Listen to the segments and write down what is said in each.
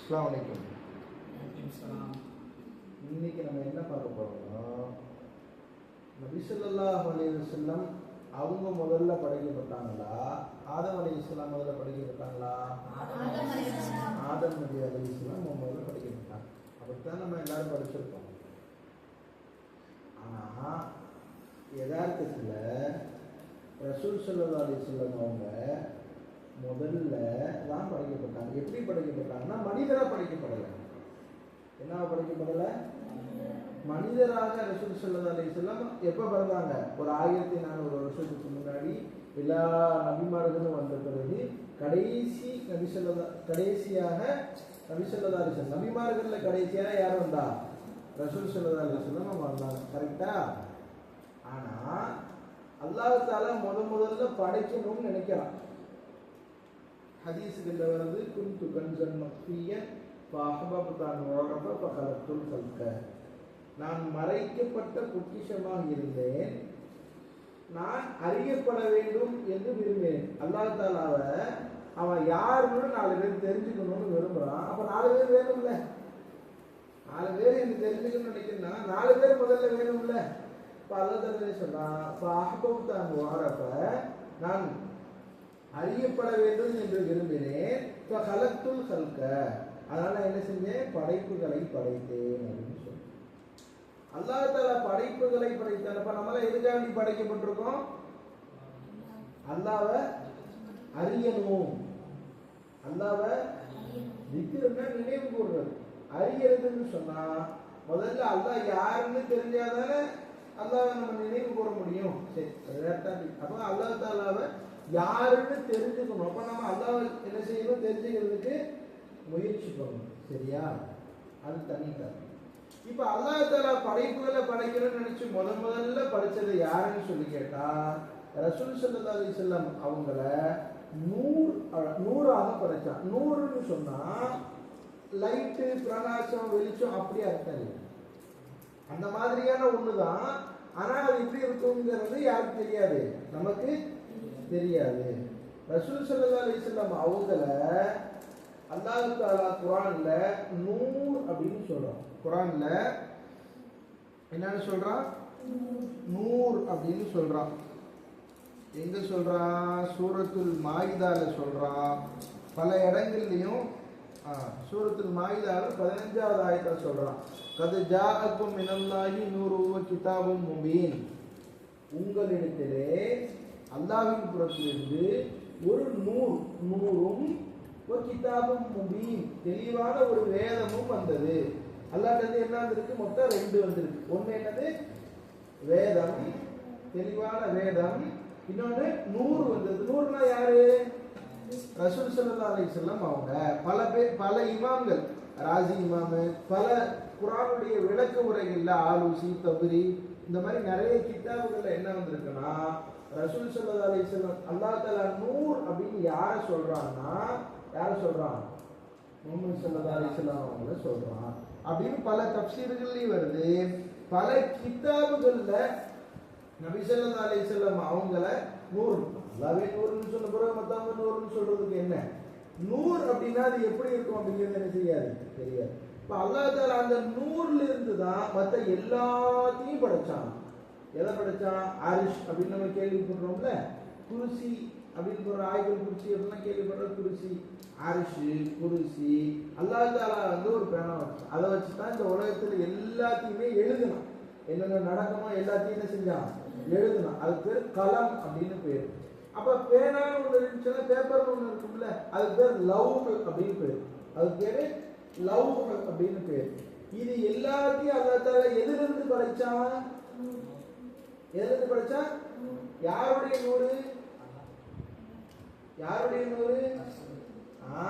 அஸ்ஸலாமு அலைக்கும் இன்னைக்கு நம்ம என்ன பார்க்க போறோம்னா நபி ஸல்லல்லாஹு அலைஹி வஸல்லம் அவங்க முதல்ல படைக்கப்பட்டாங்களா? ஆதம் அலைஹிஸ்ஸலாம் முதல்ல படைக்கப்பட்டாங்களா? ஆதம் நபி அலைஹிஸ்ஸலாம் முதல்ல படைக்கப்பட்டாங்க. அப்படித்தான் நம்ம எல்லாரும் படிச்சிருக்கோம் ஆனா யதார்த்தத்துல ரசூல் ஸல்லல்லாஹு அலைஹி வஸல்லம் அவங்க முதல்ல தான் படைக்கப்பட்டாங்க எப்படி படைக்கப்பட்டாங்கன்னா மனிதராக படைக்கப்படலை. என்ன படைக்கப்படலை? மனிதராக ரசூல் ஸல்லல்லாஹு அலைஹி எப்போ பிறந்தாங்க? ஒரு ஆயிரத்தி நானூறு வருஷத்துக்கு முன்னாடி எல்லா நபிமார்களும் வந்த பிறகு கடைசி நபி கடைசியாக நபி ஸல்லல்லாஹு அலைஹி நபிமார்களில் கடைசியாக யார் வந்தா? ரசூல் ஸல்லல்லாஹு அலைஹி வஸல்லம் வந்தாங்க. கரெக்டா ஆனால் அல்லாஹ் முத முதல்ல படைக்கணும்னு நினைக்கிறான். ஹதீஸுகளில் வருது குந்து கன்சன் மக்ஃபியன் ஃபஅஹ்பப்தான் உரஃப ஃபகலத்துல் கல்க நான் மறைக்கப்பட்ட பொக்கிஷமாக இருந்தேன். நான் அறியப்பட வேண்டும் என்று விரும்பினேன். அல்லாஹ் தாலாவை அவன் யாருன்னு நாலு பேர் தெரிஞ்சுக்கணும்னு விரும்புகிறான் அப்போ நாலு பேர் வேணும்ல? நாலு பேர் எனக்கு தெரிஞ்சுக்கணும்னு நினைக்கிறேன்னா நாலு பேர் முதல்ல வேணும்ல? இப்போ அல்லா தாலே சொன்னான் ஃபஅஹ்பப்தான் வாரப்ப நான் அறியப்பட வேண்டும் என்று விரும்பினேன். இப்போ கலத்துல் கல்க. அதனால என்ன செஞ்சேன்? படைப்புகளை படைத்தேன் அப்படின்னு சொல்லி அல்லாஹ் தால படைப்புகளை படைத்தான் அப்ப நம்மளாம் எதுக்காண்டி படைக்கப்பட்டிருக்கோம்? அல்லாவை அறியணும். அல்லாவை நிக்கிறதுனா நினைவு கூறுறது அறியறதுன்னு சொன்னா முதல்ல அல்லா யாருன்னு தெரிஞ்சாதானே அல்லாவை நம்ம நினைவு கூற முடியும். சரி அதுதான் அப்ப அல்லாஹ் தாலாவை யாருன்னு தெரிஞ்சுக்கணும் அப்ப நம்ம அல்லாஹ் என்ன செய்யணும்? தெரிஞ்சுக்கிறதுக்கு முயற்சி பண்ணணும். சரியா? அது தனி கதை இப்ப அல்லாஹ் தாலா படைப்புகளை படைக்கணும்னு நினைச்சு முத முதல்ல படிச்சது யாருன்னு சொல்லி கேட்டா ரசூல் சல்லா அலி செல்லம் அவங்கள நூறு நூறாக படைச்சான் நூறுன்னு சொன்னா லைட்டு பிரகாசம் வெளிச்சம் அப்படியே அர்த்தம் இல்லை. அந்த மாதிரியான ஒண்ணுதான். ஆனா அது எப்படி இருக்குங்கிறது யாருக்கு தெரியாது. நமக்கு தெரியாது. ரசூல் சல்லா அலைஹி அவங்கள அல்லாஹு தாலா குரான்ல நூர் அப்படின்னு சொல்றான். குரான்ல என்னன்னு சொல்றான்? நூர் அப்படின்னு சொல்றான். எங்க சொல்றான்? சூரத்துல் மாயிதால சொல்றான். பல இடங்கள்லையும் சூரத்துல் மாயிதால பதினஞ்சாவது ஆயத்தை சொல்றான். கது ஜாஅக்கும் இனந்தாகி நூறு கிதாபும் முபீன். உங்களிடத்திலே அல்லாஹின் புறத்திலிருந்து ஒரு நூல் நூறும் ஒரு கிதாபும் முபீன் தெளிவான ஒரு வேதமும் வந்தது. அல்லாஹ்ட்டது என்ன வந்திருக்கு? மொத்தம் ரெண்டு வந்திருக்கு. ஒன்று என்னது? வேதம். தெளிவான வேதம். இன்னொன்று நூறு வந்தது. நூறுனா யாரு? ரசூல் சல்லா அலி வஸல்லம் அவங்க. பல பேர் பல இமாம்கள் ராஜி இமாமு பல குரானுடைய விளக்க உரைகளில் ஆலூசி தபுரி இந்த மாதிரி நிறைய கிட்டாபுகளில் என்ன வந்திருக்குன்னா ரசூல் சல்லா அலி செல்லம் அல்லாஹ் தலா நூர் அப்படின்னு யார சொல்றான்னா யார சொல்றான்? முகமது சல்லா அலி செல்லம் அவங்கள சொல்றான். அப்படின்னு பல தப்சீர்கள்லையும் வருது. பல கிதாபுகள்ல நபி சல்லா அலி செல்லம் அவங்கள நூறு அல்லாவே நூறுன்னு சொன்ன பிறகு மத்தவங்க நூறுன்னு சொல்றதுக்கு என்ன? நூறு அப்படின்னா அது எப்படி இருக்கும் அப்படிங்கிறது எனக்கு தெரியாது. தெரியாது. இப்போ அல்லா தாலா அந்த நூறுல இருந்து தான் மற்ற எல்லாத்தையும் படைச்சான். எதை படைச்சான் ஆரிஷ் அப்படின்னு நம்ம கேள்விப்படுறோம்ல குருசி அப்படின்னு சொல்ற ஆய்வுகள் குருசி எப்படிலாம் கேள்விப்படுற? குருசி ஆரிஷு குருசி அல்லாஹ் தாலா வந்து ஒரு பேனா வச்சு. அதை வச்சு தான் இந்த உலகத்தில் எல்லாத்தையுமே எழுதணும். என்னென்ன நடக்குமோ எல்லாத்தையும் என்ன செஞ்சான்? எழுதணும். அது பேர் கலம் அப்படின்னு பேர். அப்போ பேனான்னு ஒன்று இருந்துச்சுன்னா பேப்பர் ஒன்று இருக்கும்ல அது பேர் லவ் அப்படின்னு பேர். அது பேர் லவ் அப்படின்னு பேர். இது எல்லாத்தையும் அல்லாத்தால எதுல இருந்து படைச்சான்? எதுல இருந்து படைச்சான் யாருடைய நூறு? யாருடைய நூறு? ஆ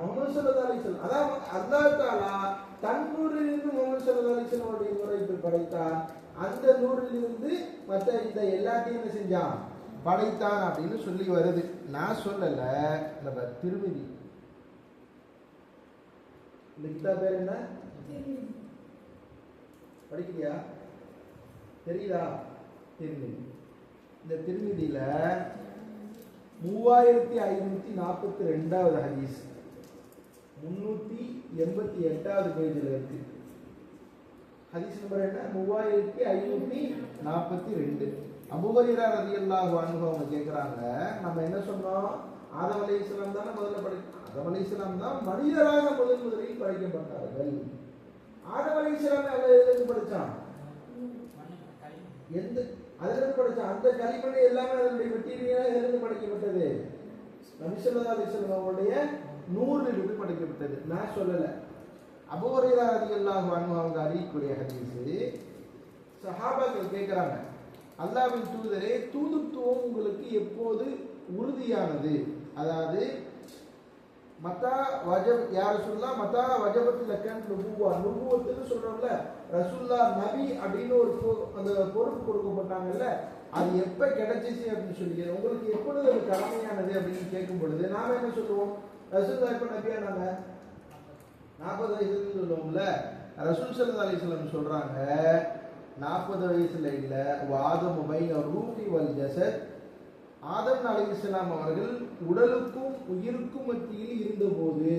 முகமது சல்லா அலிஸ்லாம் அதான் அல்லாஹ் தாலா தன் நூறிலிருந்து முகமது சல்லா நூரை இப்ப படைத்தான். அந்த நூறிலிருந்து மற்ற இந்த எல்லாத்தையும் என்ன செஞ்சான்? படைத்தான் அப்படின்னு சொல்லி வருது. நான் சொல்லல. திருமிதி. இந்த பேர் என்ன? படிக்கிறியா? தெரியுதா? திருநிதி இந்த திருநிதியில் மூவாயிரத்தி ஐநூற்றி நாற்பத்தி ரெண்டாவது ஹதீஸ். முந்நூற்றி எண்பத்தி எட்டாவது பேஜில் இருக்கு. ஹதீஸ் நம்பர் என்ன? மூவாயிரத்தி ஐநூற்றி நாற்பத்தி ரெண்டு. அபுஹரீரா ரதி அல்லாஹ் அவங்க கேட்குறாங்க நம்ம என்ன சொன்னோம்? ஆதம் அலைஹிஸ்ஸலாம் தானே முதல்ல படை ஆதம் அலைஹிஸ்ஸலாம் தான் மனிதராக முதல் முதலில் படைக்கப்பட்டார்கள். ஆதம் அலி இஸ்லாம் எதுக்கு படித்தான் எந்த அதுல இருந்து அந்த களிமண் எல்லாமே அதனுடைய மெட்டீரியலாக இருந்து படைக்கப்பட்டது? நபிசல்லா அலிசல்லம் அவருடைய நூறில் இருந்து படைக்கப்பட்டது. நான் சொல்லலை. அபோரையா ரலியல்லாஹு அன்ஹு அவங்க அறியக்கூடிய ஹதீஸ் சஹாபாக்கள் கேட்குறாங்க. அல்லாவின் தூதரே தூதுத்துவம் உங்களுக்கு எப்போது உறுதியானது? அதாவது மத்தா வஜப் யார் ரசூல்லா மத்தா வஜபத்து லக்கன் நுபுவா. நுபுவத்துன்னு சொல்றோம்ல ரசுல்லா நபி அப்படின்னு ஒரு அந்த பொறுப்பு கொடுக்கப்பட்டாங்கல்ல அது எப்ப கிடைச்சிச்சு அப்படின்னு சொல்லி உங்களுக்கு எப்பொழுது அது கடமையானது அப்படின்னு கேட்கும் பொழுது நாம என்ன சொல்லுவோம்? ரசுல்லா எப்ப நபியானாங்க நாற்பது வயசுன்னு சொல்லுவோம்ல. ரசூல் சல்லா அலிஸ்லாம் சொல்றாங்க நாற்பது வயசுல இல்லை வாதம் பைன ரூஹி வல் ஜசத் ஆதம் அலைஹிஸ்ஸலாம் அவர்கள் உடலுக்கும் உயிருக்கும் மத்தியில் இருந்தபோது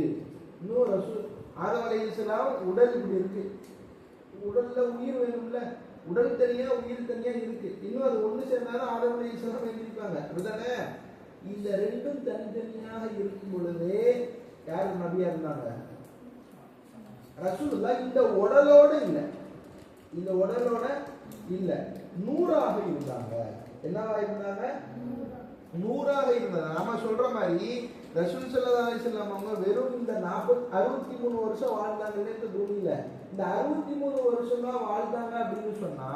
இன்னும் ரசூல் ஆதம் அலைஹிஸ்ஸலாம் உடல் இப்படி இருக்கு. உடல்ல உயிர் வேணும்ல. உடல் தனியா உயிர் தனியா இருக்கு. இன்னும் அது ஒண்ணு சேர்ந்தாலும் ஆதம் அலைஹிஸ்ஸலாம் எழுதியிருக்காங்க. அப்படிதானே இந்த ரெண்டும் தனித்தனியாக இருக்கும் பொழுதே யார் நபியா இருந்தாங்க? ரசூல்லா இந்த உடலோட இல்லை. இந்த உடலோட இல்லை. நூறாக இருந்தாங்க. என்னவா இருந்தாங்க நூறாக இருந்தது. நாம சொல்ற மாதிரி ரசூல் சல்லா அலிஸ்லாம் அவங்க வெறும் இந்த நாற்பது அறுபத்தி மூணு வருஷம் வாழ்ந்தாங்கன்னு இந்த பூமியில இந்த அறுபத்தி மூணு வருஷம் தான் வாழ்ந்தாங்க அப்படின்னு சொன்னா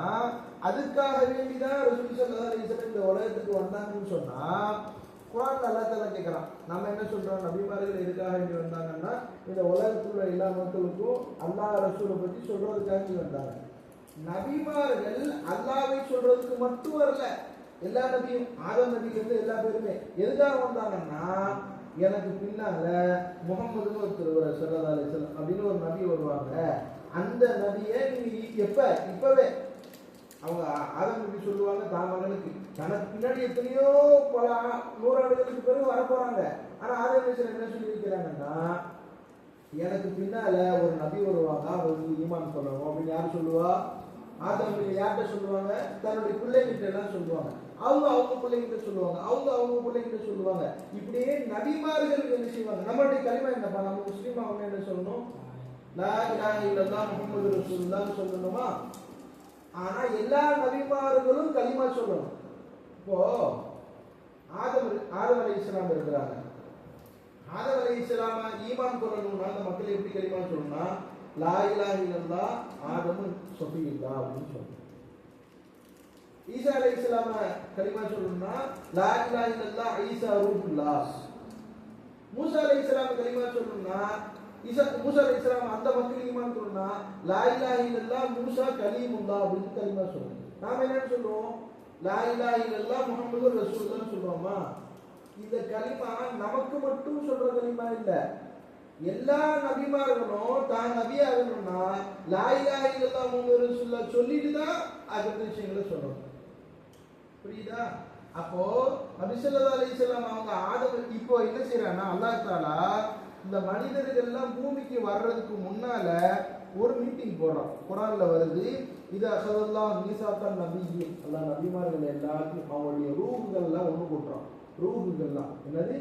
அதுக்காக வேண்டிதான் ரசூல் சல்லா அலிஸ்லாம் இந்த உலகத்துக்கு வந்தாங்கன்னு சொன்னா குரான் நல்லா தலா கேட்கறான் நம்ம என்ன சொல்றோம்? நபிமார்கள் எதுக்காக வேண்டி வந்தாங்கன்னா இந்த உலகத்துல எல்லா மக்களுக்கும் அல்லாஹ் ரசூலை பத்தி சொல்றதுக்காக வந்தாங்க. நபிமார்கள் அல்லாவை சொல்றதுக்கு மட்டும் வரல. எல்லா நபியும் ஆதம் நபிலிருந்து எல்லா பேருமே எதுக்காக வந்தாங்கன்னா எனக்கு பின்னால முகமதுன்னு ஒருத்தர் சொல்லதாலே அலிஸ்லாம் அப்படின்னு ஒரு நபி வருவாங்க. அந்த நபியை நீங்க எப்ப? இப்பவே. அவங்க ஆதம் நபி சொல்லுவாங்க தான் மகனுக்கு. தனக்கு பின்னாடி எத்தனையோ பல நூறாண்டுகளுக்கு பிறகு வரப்போறாங்க. ஆனா ஆதம் நபி என்ன சொல்லியிருக்கிறாங்கன்னா எனக்கு பின்னால ஒரு நபி வருவாங்க அவருக்கு ஈமான் சொல்லணும் அப்படின்னு யார் சொல்லுவா? ஆதம் நபி யார்கிட்ட சொல்லுவாங்க? தன்னுடைய பிள்ளைகிட்ட எல்லாம் சொல்லுவாங்க. அவங்க அவங்க பிள்ளைங்கிட்ட சொல்லுவாங்க. அவங்க அவங்க பிள்ளைங்கிட்ட சொல்லுவாங்க. இப்படியே நபிமார்கள் என்ன செய்வாங்க? நம்மளுடைய கலிமா என்னப்பா? நம்ம முஸ்லீம் அவங்க என்ன சொல்லணும்? லா இலாஹ முகமது முஹம்மது ரசூலுல்லாஹ் சொல்லணுமா? ஆனா எல்லா நபிமார்களும் கலிமா சொல்லணும். இப்போ ஆதம் ஆதம் அலி இஸ்லாம் இருக்கிறாங்க. ஆதம் அலி இஸ்லாம ஈமான் கொள்ளணும்னா அந்த மக்கள் எப்படி கலிமா சொல்லணும்னா லா இலாஹ இல்லல்லாஹ் ஆதமும் சொஃபியுல்லா அப்படின்னு சொல்லணும். ஈசா அலை இஸ்லாம கலிமா சொல்லணும்னா லா இலாஹ இல்லல்லாஹ் ஈசா ரூஹுல்லா மூசா அலை இஸ்லாம கலிமா சொல்லணும்னா ஈசா மூசா அலை இஸ்லாம் அந்த மக்கள் ஈமான் சொல்லணும்னா லா இலாஹ இல்லல்லாஹ் மூசா கலீமுல்லா அப்படின்னு கலிமா சொல்லணும் நாம என்னன்னு சொல்லுவோம்? லா இலாஹ இல்லல்லாஹ் முகமது ரசூல்லா சொல்றோமா இந்த கலிமா நமக்கு மட்டும் சொல்ற கலிமா இல்லை. எல்லா நபிமார்களும் தான் நபி ஆகணும்னா லா இலாஹ இல்லல்லாஹ் முஹம்மது சொல்லிட்டு தான் அடுத்த விஷயங்களை சொல்லணும். புரியுதா? அப்போ நபிசல்லா அலிசல்லாம் அவங்க ஆதம் இப்போ என்ன செய்யறாங்கன்னா அல்லாஹ் தாலா இந்த மனிதர்கள் எல்லாம் பூமிக்கு வர்றதுக்கு முன்னால ஒரு மீட்டிங் போடுறோம் குரான்ல வருது இது அசதெல்லாம் மீசாத்தான் நபி அல்லா நபிமார்கள் எல்லாத்தையும் அவங்களுடைய ரூகுகள் எல்லாம் ஒன்று கூட்டுறான் ரூகுகள்லாம் என்னது?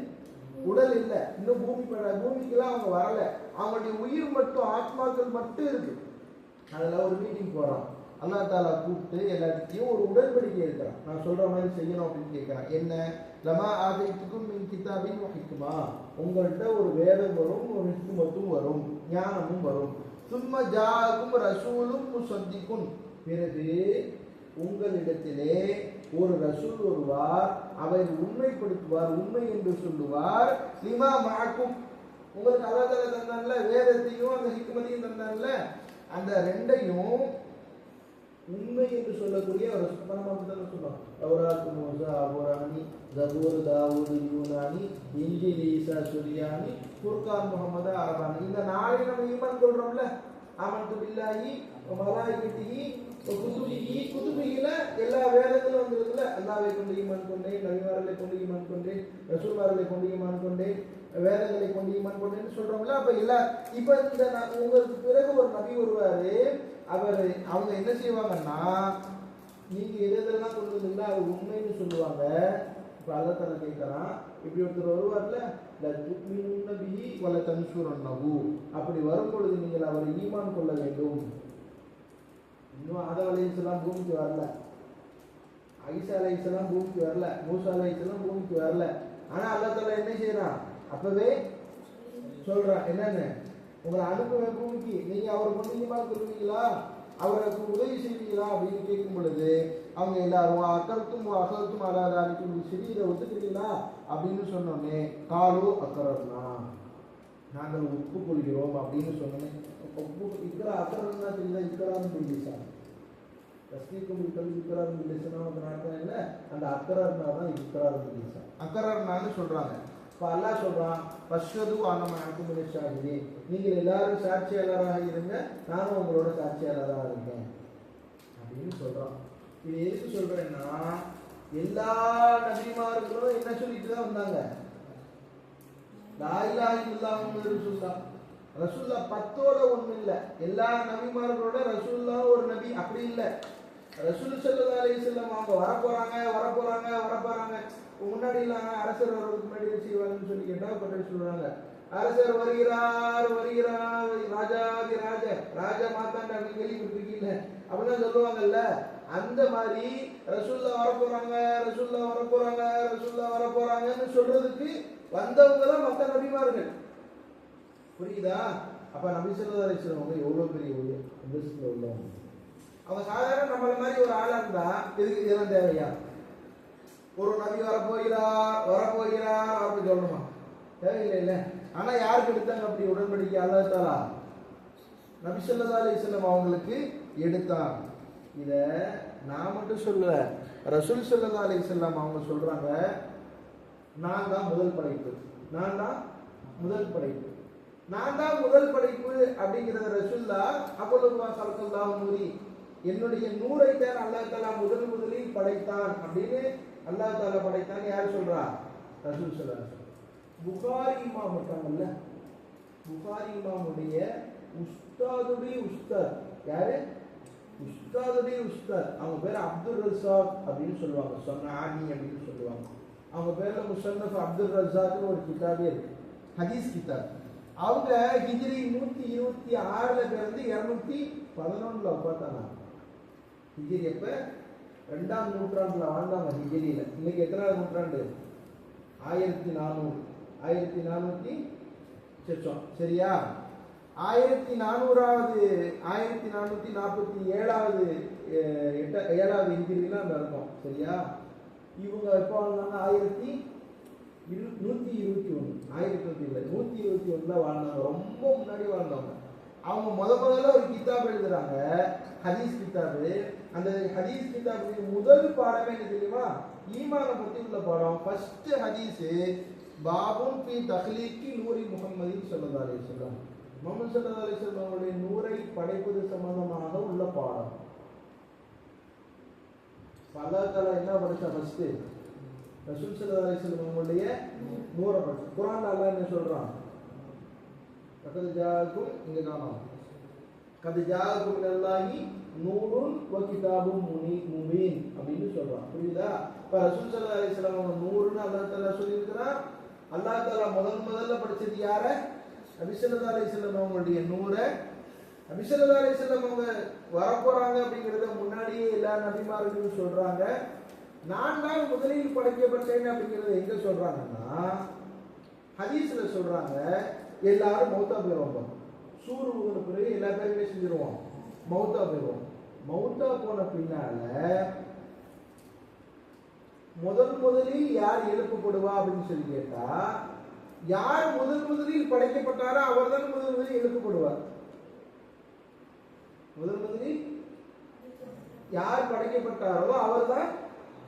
உடல் இல்லை. இன்னும் பூமி பட பூமிக்கெல்லாம் அவங்க வரல. அவங்களுடைய உயிர் மட்டும் ஆத்மாக்கள் மட்டும் இருக்கு. அதில் ஒரு மீட்டிங் போடுறான். அல்லா தாலா கூப்பிட்டு எல்லாத்தையும் ஒரு உடன்படிக்கை எழுதுறான் நான் சொல்ற மாதிரி செய்யணும் அப்படின்னு கேட்கிறான். என்ன? லமா ஆதயத்துக்கும் மின் கிதாபின் வகிக்குமா உங்கள்கிட்ட ஒரு வேதம் வரும் ஒரு ஹிக்குமத்தும் வரும் ஞானமும் வரும். சும்மா ஜாகும் ரசூலும் சந்திக்கும் பிறகு உங்களிடத்திலே ஒரு ரசூல் வருவார் அவர் உண்மைப்படுத்துவார் உண்மை என்று சொல்லுவார். லிமா மாக்கும் உங்களுக்கு அல்லா தாலா தந்தான்ல வேதத்தையும் அந்த ஹிக்குமதியும் தந்தான்ல. அந்த ரெண்டையும் உண்மை என்று சொல்லக்கூடிய ஒரு சுப்பனமாக சொல்லுவாங்க. தௌராத் மூசா அபுரானி ஜபூர் தாவூது யூனானி இஞ்சில் ஈசா சுரியானி குர்கான் முகமது அரபானி இந்த நாளை நம்ம ஈமான் கொள்றோம்ல? ஆமன்து பில்லாஹி மலாயிகத்திஹி இப்போ குதுபிகி குதுபிகில எல்லா வேதங்களும் வந்திருக்குல்ல? அல்லாவை கொண்டு ஈமான் கொண்டேன் நபிமார்களை கொண்டு ஈமான் கொண்டேன் ரசூல்மாரலை கொண்டு ஈமான் கொண்டேன் வேதங்களை கொண்டு ஈமான் கொண்டேன்னு சொல்றோம்ல? அப்ப எல்லா இப்ப இந்த உங்களுக்கு பிறகு ஒரு நபி வருவாரு அவர் அவங்க என்ன செய்வாங்கன்னா நீங்க எது எதெல்லாம் கொண்டு வந்தீங்களோ அது உண்மைன்னு சொல்லுவாங்க. இப்போ அல்ல தலை கேட்கறான் இப்படி ஒருத்தர் வருவார்ல la துக்மினுன்ன பிஹி வல அப்படி வரும்பொழுது நீங்கள் அவரை ஈமான் கொள்ள வேண்டும். இன்னும் ஆதா அலைஹிஸ்ஸலாம் பூமிக்கு வரல. ஐசா அலைஹிஸ்ஸலாம் பூமிக்கு வரல. மூசா அலைஹிஸ்ஸலாம் பூமிக்கு வரல. ஆனா அல்லா தலா என்ன செய்யறான் அப்பவே சொல்றான். என்னன்னு? உங்களை அனுப்புவேன் பூமிக்கு நீங்க அவரை கொண்டு ஈமான் அவருக்கு உதவி செய்வீங்களா? அப்படின்னு கேட்கும் பொழுது அவங்க எல்லாரும் அக்கறத்தும் அகலத்தும் அலாதாரிக்கும் சரி இதை ஒத்துக்கிறீங்களா அப்படின்னு சொன்னோன்னே காலோ அக்கறம்னா நாங்கள் ஒப்புக்கொள்கிறோம் அப்படின்னு சொன்னோன்னே ஒப்பு இக்கரா அக்கறம்னா தெரியுதா? இக்கரான்னு தெரியுதா தஸ்தீக்கும் கல்வி இக்கரார் இல்லைன்னா அந்த அர்த்தம் இல்லை அந்த அக்கரர்னா தான் இக்கரார் இல்லைசா அக்கரர்னான்னு சொல்கிறாங்க இப்போ அல்லாஹ் சொல்றான் பஷ்வது ஆனமக்கும் ஷாஹிதி நீங்கள் எல்லாரும் சாட்சியாளராக இருங்க நானும் உங்களோட சாட்சியாளராக இருந்தேன் அப்படின்னு சொல்றான். இது எதுக்கு சொல்றேன்னா எல்லா நபிமார்களும் என்ன சொல்லிட்டு தான் வந்தாங்க? லாயிலா இல்லாமல் ரசூல்லா ரசூல்லா பத்தோட ஒன்றும் இல்லை. எல்லா நபிமார்களோட ரசூல்லா ஒரு நபி. அப்படி இல்லை. ரசூல் சல்லா செல்லம் அவங்க வரப்போறாங்க வரப்போறாங்க வரப்போறாங்க. முன்னாடி இல்லாம அரசர் வர்றதுக்கு முன்னாடி செய்வாங்கன்னு சொல்லி கேட்டா பட்டு சொல்றாங்க. அரசர் வருகிறார் வருகிறார். ராஜாதி ராஜ ராஜா மாத்தாண்ட அப்படின்னு கேள்விப்பட்டிருக்கீங்க அப்படிலாம் சொல்லுவாங்கல்ல. அந்த மாதிரி ரசூல்லா வரப்போறாங்க போறாங்க ரசூல்லா வரப்போறாங்க போறாங்க ரசூல்லா சொல்றதுக்கு வந்தவங்க தான் மற்ற நபிமார்கள். புரியுதா? அப்ப நபி சொல்லா எவ்வளவு பெரிய ஒரு உள்ளவங்க. அவன் சாதாரண நம்மள மாதிரி ஒரு ஆளா இருந்தா எதுக்கு இதெல்லாம் தேவையா? ஒரு நபி வரப்போகிறார் வரப்போகிறார் அப்படின்னு சொல்லணுமா? தேவையில்லை இல்ல ஆனா யாருக்கு எடுத்தாங்க அப்படி உடன்படிக்கை? அல்லா தாலா நபி சொல்லா அலிஸ்லம் அவங்களுக்கு எடுத்தான். இத நான் மட்டும் சொல்லல. ரசூல் சல்லா அலிஸ்லாம் அவங்க சொல்றாங்க நான் தான் முதல் படைப்பு. நான் தான் முதல் படைப்பு. நான் தான் முதல் படைப்பு அப்படிங்கிறத ரசூல்லா அப்பொழுது சலக்கல்லாஹ் முறி என்னுடைய நூரை தான் அல்லாஹ் தாலா முதல் முதலில் படைத்தான் அப்படின்னு அல்லாஹ் தாலா படைத்தான் யார் சொல்றா? ரசூல் சொல்லா புகாரி இமாம் இருக்காங்கல்ல? புகாரி இமாமுடைய உஸ்தாதுடைய உஸ்தாத். யாரு? உஸ்தாதுடைய உஸ்தாத். அவங்க பேர் அப்துல் ரசாக் அப்படின்னு சொல்லுவாங்க. சொன்ன ஆனி அப்படின்னு சொல்லுவாங்க. அவங்க பேர்ல முசன்னஃப் அப்துல் ரசாக்னு ஒரு கிதாபே இருக்கு. ஹதீஸ் கிதாப். அவங்க ஹிஜ்ரி நூத்தி இருபத்தி ஆறுல பிறந்து இருநூத்தி பதினொன்னுல பார்த்தாங்க ஹிஜிரி எப்ப ரெண்டாம் நூற்றாண்டுல வாழ்ந்தாங்க ஹிஜ்ரியில. இன்னைக்கு எத்தனாவது நூற்றாண்டு? ஆயிரத்தி நானூறு. ஆயிரத்தி நானூத்தி சொச்சம். சரியா? ஆயிரத்தி நானூறாவது ஆயிரத்தி நானூத்தி நாற்பத்தி ஏழாவது எட்ட ஏழாவது ஹிஜ்ரியில அந்த இருக்கோம் சரியா? இவங்க எப்போ வாழ்ந்தாங்க? ஆயிரத்தி இரு நூற்றி இருபத்தி ஒன்று ஆயிரத்தி நூற்றி இல்லை நூற்றி இருபத்தி ஒன்றில் வாழ்ந்தாங்க. ரொம்ப முன்னாடி வாழ்ந்தவங்க அவங்க முத முதல்ல ஒரு கித்தாப் எழுதுறாங்க ஹதீஸ் கித்தாபு. அந்த ஹதீஸ் கித்தாபுக்கு முதல் பாடமே என்ன தெரியுமா? ஈமான பத்தி உள்ள பாடம். ஃபர்ஸ்ட் ஹதீஸு பாபுன் பி தஹ்லீக்கி நூரி முகம்மதின் சொல்லதா அலி சொல்லம் முகமது சல்லா அலி அவருடைய நூரை படைப்பது சம்பந்தமாக உள்ள பாடம். பல தலை என்ன படிச்சா ஃபர்ஸ்ட் ரசூல் சல்லா அலி சொல்லவங்களுடைய நூரை படிச்சு. குரான் அல்லா என்ன சொல்றான்? கது ஜாக்கும் இங்க காணோம் கது ஜாக்கும் அல்லாஹி நூறுன் வ கிதாபும் முனி முபீன் அப்படின்னு சொல்றான் புரியுதா இப்ப ரசூல் சல்லா அலிஸ்லம் அவங்க நூறுன்னு அல்லாஹ் தஆலா சொல்லியிருக்கிறான் அல்லாஹ் தஆலா முதல் முதல்ல படிச்சது யார? நபி ஸல்லல்லாஹு அலைஹி அவங்களுடைய நூறை. நபி ஸல்லல்லாஹு அலைஹி வஸல்லம் அவங்க வரப்போறாங்க அப்படிங்கறத முன்னாடியே எல்லா நபிமார்களும் சொல்றாங்க. நான் தான் முதலில் படைக்கப்பட்டேன் அப்படிங்கிறத எங்க சொல்றாங்கன்னா ஹதீஸ்ல சொல்றாங்க. எல்லாரும் மௌத்தா போயிடுவாங்க சூரு ஊதுன பிறகு எல்லா பேருமே செஞ்சிருவோம் மௌத்தா போயிடுவோம் மௌத்தா போன பின்னால முதல் முதலில் யார் எழுப்பப்படுவா அப்படின்னு சொல்லி கேட்டா யார் முதல் முதலில் படைக்கப்பட்டாரோ அவர் தான் முதல் முதலில் எழுப்பப்படுவார். முதல் முதலில் யார் படைக்கப்பட்டாரோ அவர் தான்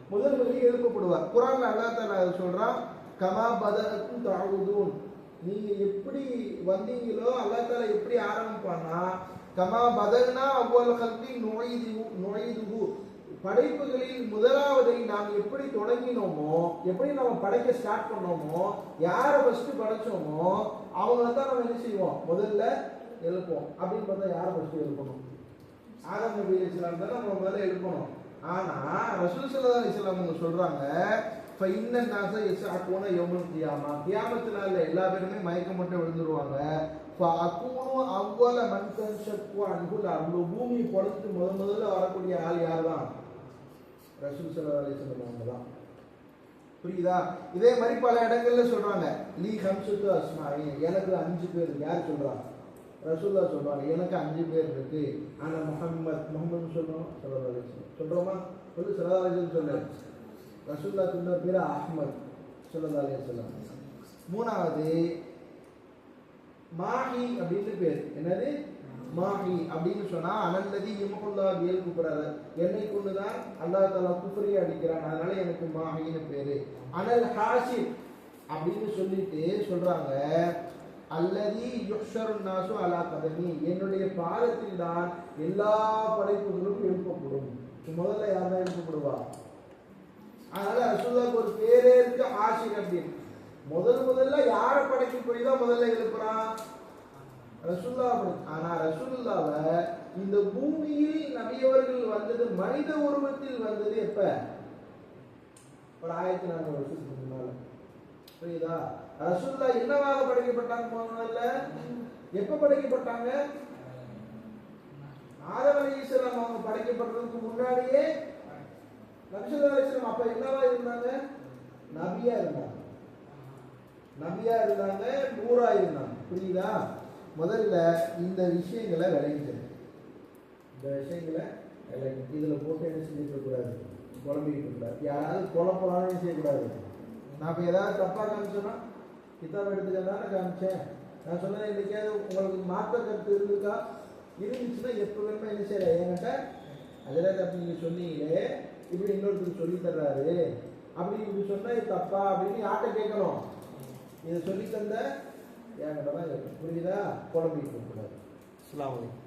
முதல் முதலில் எழுப்பப்படுவார். குரான் அல்லா தஆலா அதை சொல்றான் கமா பதக்கும் தாழ்வுதூன் நீங்க எப்படி வந்தீங்களோ அல்லாஹ் எப்படி ஆரம்பிப்பான்னா கமா பதனா அவ்வளவு கல்வி நுழைது நுழைதுகு படைப்புகளில் முதலாவதை நாம் எப்படி தொடங்கினோமோ எப்படி நம்ம படைக்க ஸ்டார்ட் பண்ணோமோ யாரை ஃபர்ஸ்ட் படைச்சோமோ அவங்கள தான் நம்ம என்ன செய்வோம்? முதல்ல எழுப்போம். அப்படின்னு பார்த்தா யாரை ஃபர்ஸ்ட் எழுப்பணும்? ஆதம் நபி இஸ்லாம் தான் நம்ம முதல்ல எழுப்பணும். ஆனா ரசூல் சல்லா இஸ்லாம் அவங்க சொல்றாங்க ஃபைன்ன நாச யஸ்அகுன யௌமல் கியாமா கியாமத்தினால எல்லா பேருமே மயக்கம் மட்டும் விழுந்துருவாங்க. ஃபஅகூனு அவ்வள மன் தன்ஷக்கு அன்ஹுல் அவ்வளோ பூமி பொழந்து முதல் முதல்ல வரக்கூடிய ஆள் யார் தான் ரசூல் ஸல்லல்லாஹு சொல்லுவாங்க தான் புரியுதா? இதே மாதிரி பல இடங்கள்ல சொல்றாங்க. லீ ஹம்சுத்து அஸ்மாயி. எனக்கு அஞ்சு பேர். யார் சொல்றாங்க ரசூல்லா சொல்றாங்க. எனக்கு அஞ்சு பேர் இருக்கு. ஆனா முகமது முகமது சொல்றோம் சல்லா அலிஸ்லாம் சொல்றோமா? சொல்லு சல்லா அலிஸ்லாம் சொல்லு. ரசூல்லா சொன்ன பேர் அஹ்மத் சொல்லதாலே சொல்லலாம் மூணாவது மாஹி அப்படின்னு பேர். என்னது? மாஹி அப்படின்னு சொன்னா அனந்ததி இமகுல்லா வியல் கூப்பிடாத என்னை கொண்டுதான் அல்லாஹ் தாலா குஃபரி அடிக்கிறான். அதனால எனக்கு மாஹின்னு பேரு. அனல் ஹாஷிப் அப்படின்னு சொல்லிட்டு சொல்றாங்க. அல்லதி யுஷரு நாசு அலா கதமி. என்னுடைய பாதத்தில் தான் எல்லா படைப்புகளும் எழுப்பப்படும். முதல்ல யார் தான் எழுப்பப்படுவா? அதனால ரசூல்லாவுக்கு ஒரு பேரே இருக்கு ஆஷிக் அப்படின்னு. முதல் முதல்ல யாரை படைக்க போய் முதல்ல எழுப்புறான் ரசூல்லா ஆனா ரசூல்லாவை இந்த பூமியில் நபியவர்கள் வந்தது மனித உருவத்தில் வந்தது எப்ப? ஒரு ஆயிரத்தி நானூறு வருஷத்துக்கு முன்னால. புரியுதா? ரசூல்லா என்னவாக படைக்கப்பட்டாங்க போனதுல எப்ப படைக்கப்பட்டாங்க? ஆதம் ஈஸ்வரம் அவங்க படைக்கப்படுறதுக்கு முன்னாடியே நபிசுல்லா அப்ப என்னவா இருந்தாங்க? நபியா இருந்தாங்க. நபியா இருந்தாங்க நூறா இருந்தாங்க. புரியுதா? முதல்ல இந்த விஷயங்களை விளைவிச்சது இந்த விஷயங்களை விளைவி இதுல போட்டு என்ன செஞ்சுக்க கூடாது குழம்பிக்கிட்டு கூடாது யாராவது குழப்பலான்னு செய்யக்கூடாது? நான் இப்போ ஏதாவது தப்பா காமிச்சேன்னா கிதாப் எடுத்துக்கிறதான காமிச்சேன். நான் சொன்னேன் இன்னைக்காவது உங்களுக்கு மாற்ற கருத்து இருந்திருக்கா? இருந்துச்சுன்னா எப்போ வேணுமோ என்ன செய்யலை என்கிட்ட அதில் தப்பு. நீங்கள் சொன்னீங்களே இப்படி இன்னொருத்தருக்கு சொல்லி தர்றாரு. அப்படி இப்படி சொன்னா இது தப்பா அப்படின்னு யார்கிட்ட கேட்கணும்? இதை சொல்லி தந்த என்கிட்ட தான் புரியுதா? குழம்பிட்டு கூடாது. அஸ்ஸலாமு வலைக்கம்